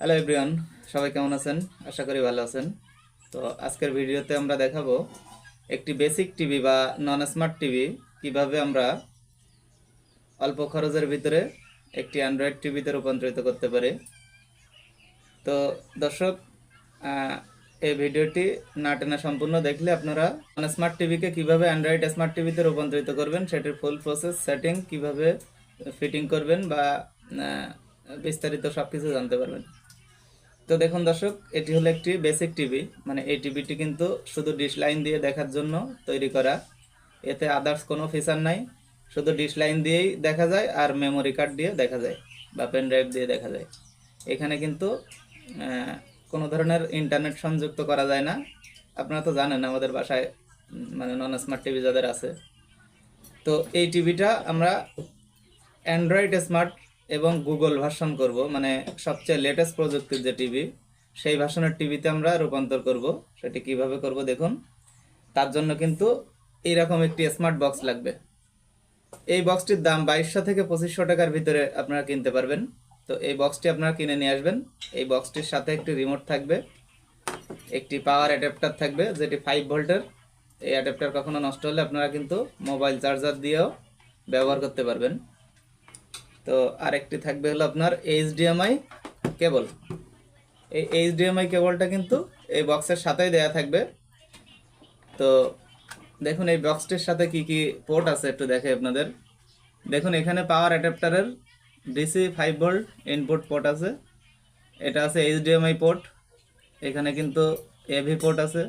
Hello everyone সবাই কেমন আছেন? আশা করি ভালো আছেন। তো আজকের ভিডিওতে আমরা দেখাবো একটি বেসিক টিভি বা নন স্মার্ট টিভি কীভাবে আমরা অল্প খরচের ভিতরে একটি অ্যান্ড্রয়েড টিভিতে রূপান্তরিত করতে পারি। তো দর্শক এই ভিডিওটি না টেনা সম্পূর্ণ দেখলে আপনারা নন স্মার্ট টিভিকে কীভাবে অ্যান্ড্রয়েড স্মার্ট টিভিতে রূপান্তরিত করবেন, সেটির ফুল প্রসেস সেটিং কীভাবে ফিটিং করবেন বা বিস্তারিত সব কিছু জানতে পারবেন। তো দেখুন দর্শক, এটি হলো একটি বেসিক টিভি মানে এই টিভিটি কিন্তু শুধু ডিশ লাইন দিয়ে দেখার জন্য তৈরি করা। এতে আদার্স কোনো ফিচার নাই, শুধু ডিশ লাইন দিয়েই দেখা যায় আর মেমোরি কার্ড দিয়ে দেখা যায় বা পেন ড্রাইভ দিয়ে দেখা যায়। এখানে কিন্তু কোনো ধরনের ইন্টারনেট সংযুক্ত করা যায় না। আপনারা তো জানেন আমাদের বাসায় মানে নন স্মার্ট টিভি যাদের আছে। তো এই টিভিটা আমরা অ্যান্ড্রয়েড স্মার্ট এবং গুগল ভার্সন করব মানে সবচেয়ে লেটেস্ট প্রযুক্তির যে টিভি সেই ভার্সনের টিভিতে আমরা রূপান্তর করব। সেটি কীভাবে করব দেখুন। তার জন্য কিন্তু এইরকম একটি স্মার্ট বক্স লাগবে। এই বক্সটির দাম বাইশশো থেকে পঁচিশশো টাকার ভিতরে আপনারা কিনতে পারবেন। তো এই বক্সটি আপনারা কিনে নিয়ে আসবেন। এই বক্সটির সাথে একটি রিমোট থাকবে, একটি পাওয়ার অ্যাডাপ্টার থাকবে, যেটি ফাইভ ভোল্টের এই অ্যাডাপ্টার কখনো নষ্ট হলে আপনারা কিন্তু মোবাইল চার্জার দিয়েও ব্যবহার করতে পারবেন। তো আরেকটি থাকবে হলো আপনার এইচডিএমআই কেবল। এই এইচডিএমআই কেবলটা কিন্তু এই বক্সের সাথেই দেয়া থাকবে। তো দেখুন এই বক্সটির সাথে কি কি পোর্ট আছে একটু দেখে আপনাদের। দেখুন এখানে power অ্যাডাপ্টারের DC five volt input port আছে। এটা আছে এইচডিএমআই পোর্ট এখানে কিন্তু এভি পোর্ট আছে।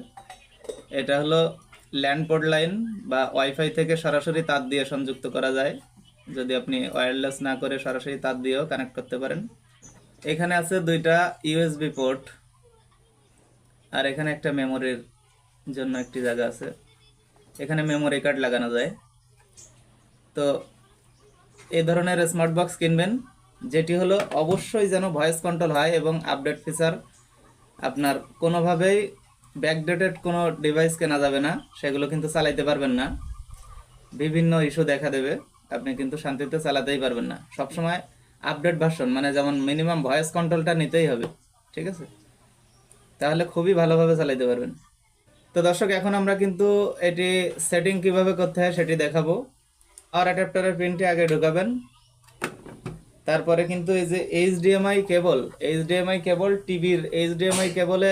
এটা হলো ল্যান্ড পোর্ট লাইন বা ওয়াইফাই থেকে সরাসরি তার দিয়ে সংযুক্ত করা যায়। যদি আপনি ওয়্যারলেস না করে সরাসরি তার দিয়েও কানেক্ট করতে পারেন। এখানে আছে দুইটা ইউএসবি পোর্ট আর এখানে একটা মেমোরির জন্য একটি জায়গা আছে। এখানে মেমোরি কার্ড লাগানো যায়। তো এই ধরনের স্মার্ট বক্স কিনবেন, যেটি হলো অবশ্যই যেন ভয়েস কন্ট্রোল হয় এবং আপডেট ফিচার আপনার কোনোভাবেই ব্যাকডেটেড কোনো ডিভাইস কেনা যাবে না, সেগুলো কিন্তু চালাইতে পারবেন না। বিভিন্ন ইস্যু দেখা দেবে। আপনি কিন্তু শান্তিতে চালাতেই পারবেন না। সবসময় আপডেট ভার্সন মানে যেমন মিনিমাম ভয়েস কন্ট্রোলটা নিতেই হবে, ঠিক আছে? তাহলে খুবই ভালোভাবে চালাইতে পারবেন। তো দর্শক, এখন আমরা কিন্তু এটি সেটিং কীভাবে করতে হয় সেটি দেখাবো। আর অ্যাডাপ্টারের পিনটি আগে ঢোকাবেন। তারপরে কিন্তু এই যে এইচডিএমআই কেবল এইচডিএমআই কেবল টিভির এইচডিএমআই কেবলে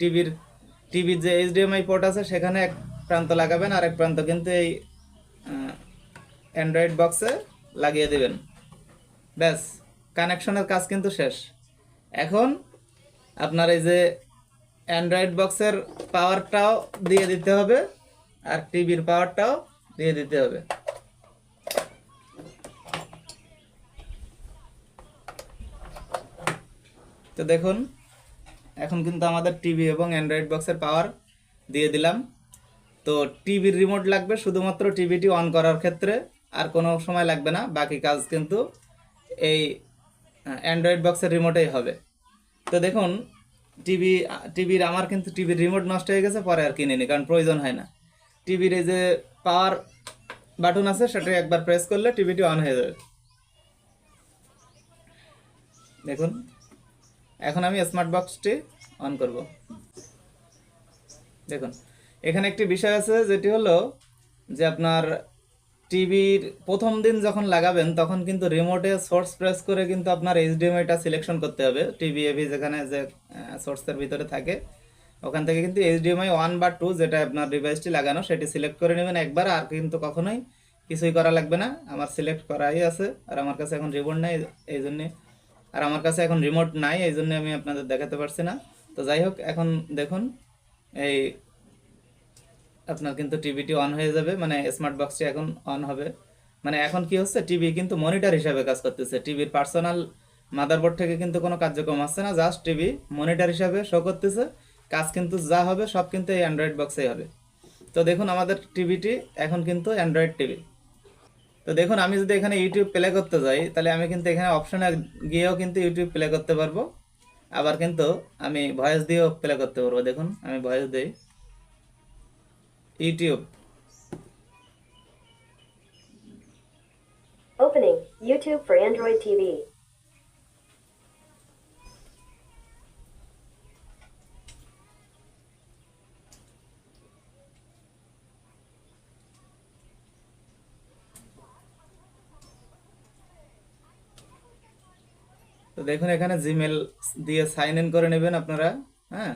টিভির টিভির যে এইচডিএমআই পোর্ট আছে, সেখানে এক প্রান্ত লাগাবেন আর এক প্রান্ত কিন্তু এই অ্যান্ড্রয়েড বক্সে লাগিয়ে দেবেন। ব্যাস কানেকশনের কাজ কিন্তু শেষ। এখন আপনার এই যে অ্যান্ড্রয়েড বক্সের পাওয়ারটাও দিয়ে দিতে হবে আর টিভির পাওয়ারটাও দিয়ে দিতে হবে। তো দেখুন, এখন কিন্তু আমাদের টিভি এবং অ্যান্ড্রয়েড বক্সের পাওয়ার দিয়ে দিলাম। তো টিভির রিমোট লাগবে শুধুমাত্র টিভিটি অন করার ক্ষেত্রে। আর কোনো সময় লাগবে না, বাকি কাজ কিন্তু এই অ্যান্ড্রয়েড বক্সের রিমোটেই হবে। তো দেখুন টিভি টিভির আমার কিন্তু টিভির রিমোট নষ্ট হয়ে গেছে, পরে আর কিনিনি, কারণ প্রয়োজন হয় না। টিভির এই যে পাওয়ার বাটন আছে, সেটা একবার প্রেস করলে টিভিটি অন হয়ে যাবে। দেখুন, এখন আমি স্মার্ট বক্সটি অন করব। দেখুন, এখানে একটি বিষয় আছে, যেটি হলো যে আপনার টিভির প্রথম দিন যখন লাগাবেন, তখন কিন্তু রিমোটে সোর্স প্রেস করে কিন্তু আপনার এইচডিএমআইটা সিলেকশন করতে হবে। টিভি এভি যেখানে যে সোর্সের ভিতরে থাকে, ওখান থেকে কিন্তু এইচডিএমআই ওয়ান বা টু যেটা আপনার ডিভাইসটি লাগানো, সেটি সিলেক্ট করে নেবেন একবার। আর কিন্তু কখনোই কিছুই করা লাগবে না। আমার সিলেক্ট করাই আছে, আর আমার কাছে এখন রিমোট নাই এই জন্যে। আর আমার কাছে এখন রিমোট নাই, এই জন্য আমি আপনাদের দেখাতে পারছি না। তো যাই হোক, এখন দেখুন, এই আপনার কিন্তু টিভিটি অন হয়ে যাবে মানে স্মার্ট বক্সটি এখন অন হবে। মানে এখন কি হচ্ছে টিভি কিন্তু মনিটর হিসাবে কাজ করতেছে। টিভির পার্সোনাল মাদারবোর্ড থেকে কিন্তু কোনো কার্যক্রম আসছে না জাস্ট টিভি মনিটর হিসাবে শো করতেছে। কাজ কিন্তু যা হবে, সব কিন্তু এই অ্যান্ড্রয়েড বক্সেই হবে। তো দেখুন আমাদের টিভিটি এখন কিন্তু অ্যান্ড্রয়েড টিভি তো দেখুন, আমি যদি এখানে ইউটিউব প্লে করতে যাই, তাহলে আমি কিন্তু এখানে অপশনে গিয়েও কিন্তু ইউটিউব প্লে করতে পারব। আবার কিন্তু আমি ভয়েস দিয়েও প্লে করতে পারব। দেখুন, আমি ভয়েস দিই। YouTube Opening YouTube for Android TV. তো দেখুন এখানে জিমেল দিয়ে সাইন ইন করে নেবেন আপনারা হ্যাঁ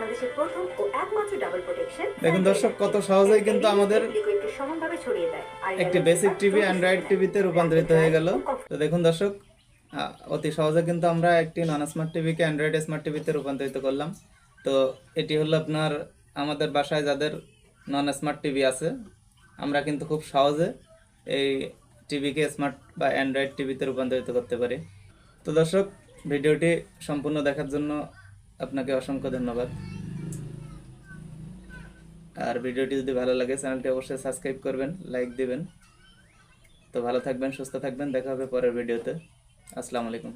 বাংলাদেশের প্রথম ও একমাত্র ডাবল প্রোটেকশন দেখুন দর্শক কত সহজেই কিন্তু আমাদের সমানভাবে ছড়িয়ে দেয়। একটি বেসিক টিভি অ্যান্ড্রয়েড টিভিতে রূপান্তরিত হয়ে গেল। তো দেখুন দর্শক অতি সহজে কিন্তু আমরা একটি নন স্মার্ট টিভিকে অ্যান্ড্রয়েড স্মার্ট টিভিতে রূপান্তরিত করলাম। তো এটি হলো আপনার আমাদের বাসায় যাদের নন স্মার্ট টিভি আছে আমরা কিন্তু খুব সহজে এই টিভিকে স্মার্ট বা অ্যান্ড্রয়েড টিভিতে রূপান্তরিত করতে পারি। তো দর্শক ভিডিওটি সম্পূর্ণ দেখার জন্য আপনাকে অসংখ্য ধন্যবাদ। আর ভিডিওটি যদি ভালো লাগে, চ্যানেলটি অবশ্যই সাবস্ক্রাইব করবেন, লাইক দিবেন। তো ভালো থাকবেন, সুস্থ থাকবেন, দেখা হবে পরের ভিডিওতে। আসসালামু আলাইকুম।